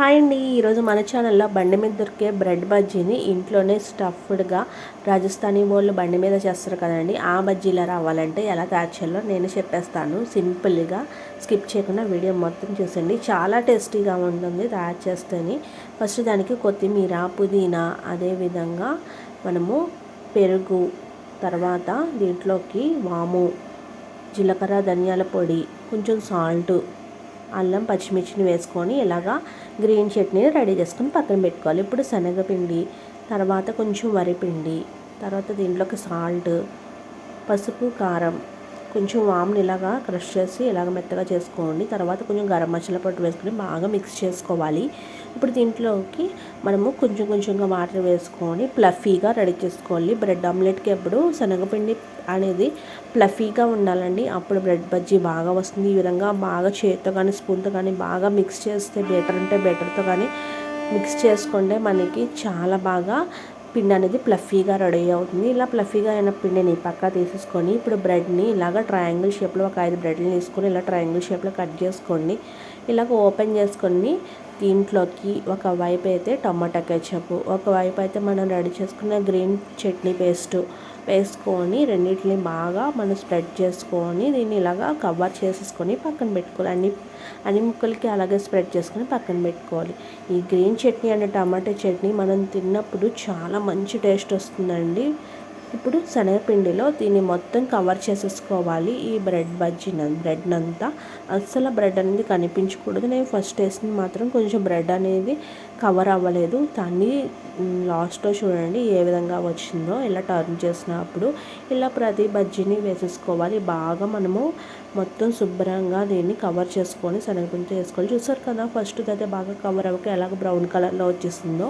Hi అండి. ఈరోజు మన ఛానల్లో బండి మీద దొరికే బ్రెడ్ బజ్జీని ఇంట్లోనే స్టఫ్డ్గా రాజస్థానీ వాళ్ళు బండి మీద చేస్తారు కదండి. ఆ బజ్జీలా రావాలంటే ఎలా తయారు చేయాలో నేను చెప్పేస్తాను. సింపుల్గా స్కిప్ చేయకుండా వీడియో మొత్తం చూసండి చాలా టేస్టీగా ఉంటుంది తయారు చేస్తేనే. ఫస్ట్ దానికి కొత్తిమీర పుదీనా అదేవిధంగా మనము పెరుగు తర్వాత దీంట్లోకి వాము జీలకర్ర ధనియాల పొడి కొంచెం సాల్ట్ అల్లం పచ్చిమిర్చిని వేసుకొని ఇలాగా గ్రీన్ చట్నీని రెడీ చేసుకొని పక్కన పెట్టుకోవాలి. ఇప్పుడు శనగపిండి తర్వాత కొంచెం వరిపిండి తర్వాత దీంట్లోకి సాల్ట్ పసుపు కారం కొంచెం వామ్ని ఇలాగా క్రష్ చేసి ఇలాగ మెత్తగా చేసుకోండి. తర్వాత కొంచెం గరం మసాలా పొట్టు వేసుకొని బాగా మిక్స్ చేసుకోవాలి. ఇప్పుడు దీంట్లోకి మనము కొంచెం కొంచెంగా వాటర్ వేసుకొని ప్లఫీగా రెడీ చేసుకోవాలి. బ్రెడ్ ఆమ్లెట్కి ఎప్పుడు శనగపిండి అనేది ప్లఫీగా ఉండాలండి. అప్పుడు బ్రెడ్ బజ్జీ బాగా వస్తుంది. ఈ విధంగా బాగా చేతితో కానీ స్పూన్తో కానీ బాగా మిక్స్ చేస్తే బెటర్ అంటే బెటర్తో కానీ మిక్స్ చేసుకుంటే మనకి చాలా బాగా పిండి అనేది ప్లఫీగా రెడీ అవుతుంది. ఇలా ప్లఫీగా అయిన పిండిని పక్క తీసేసుకొని ఇప్పుడు బ్రెడ్ని ఇలాగ ట్రయాంగిల్ షేప్లో ఒక ఐదు బ్రెడ్ని తీసుకొని ఇలా ట్రయాంగిల్ షేప్లో కట్ చేసుకోండి ఇలాగ ఓపెన్ చేసుకొని దీంట్లోకి ఒక వైపు అయితే టమాటా కెచప్ ఒకవైపు అయితే మనం రెడీ చేసుకున్న గ్రీన్ చట్నీ పేస్ట్ వేసుకొని రెండింటిని బాగా మనం స్ప్రెడ్ చేసుకొని దీన్ని ఇలాగా కవర్ చేసేసుకొని పక్కన పెట్టుకోవాలి. అన్ని అన్ని ముక్కలకి అలాగే స్ప్రెడ్ చేసుకొని పక్కన పెట్టుకోవాలి. ఈ గ్రీన్ చట్నీ అంటే టమాటా చట్నీ మనం తిన్నప్పుడు చాలా మంచి టేస్ట్ వస్తుందండి. ఇప్పుడు శనగపిండిలో దీన్ని మొత్తం కవర్ చేసేసుకోవాలి. ఈ బ్రెడ్ బజ్జీ బ్రెడ్ అంతా అస్సలు బ్రెడ్ అనేది కనిపించకూడదు. నేను ఫస్ట్ వేసింది మాత్రం కొంచెం బ్రెడ్ అనేది కవర్ అవ్వలేదు. దాన్ని లాస్ట్లో చూడండి ఏ విధంగా వచ్చిందో ఇలా టర్న్ చేసినప్పుడు ఇలా ప్రతి బజ్జీని వేసేసుకోవాలి. బాగా మనము మొత్తం శుభ్రంగా దీన్ని కవర్ చేసుకొని శనగపిండితో వేసుకోవాలి. చూసారు కదా ఫస్ట్ అయితే బాగా కవర్ అవ్వక ఎలాగ బ్రౌన్ కలర్లో వచ్చేసిందో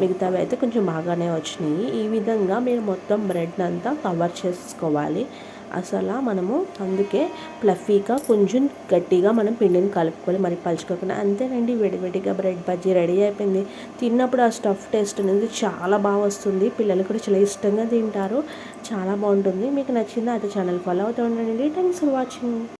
మిగతావి అయితే కొంచెం బాగానే వచ్చినాయి. ఈ విధంగా మీరు మొత్తం బ్రెడ్ బ్రెడ్ అంతా కవర్ చేసుకోవాలి. అసలు మనము అందుకే ప్లఫీగా కొంచెం గట్టిగా మనం పిండిని కలుపుకోవాలి మరి పలుచుకోకుండా అంతేనండి విడివిడిగా బ్రెడ్ బజ్జీ రెడీ అయిపోయింది. తిన్నప్పుడు ఆ స్టఫ్ టేస్ట్ అనేది చాలా బాగా వస్తుంది. పిల్లలు కూడా చాలా ఇష్టంగా తింటారు. చాలా బాగుంటుంది. మీకు నచ్చిందా అయితే ఛానల్ ఫాలో అవుతూ ఉండండి. Thanks for watching.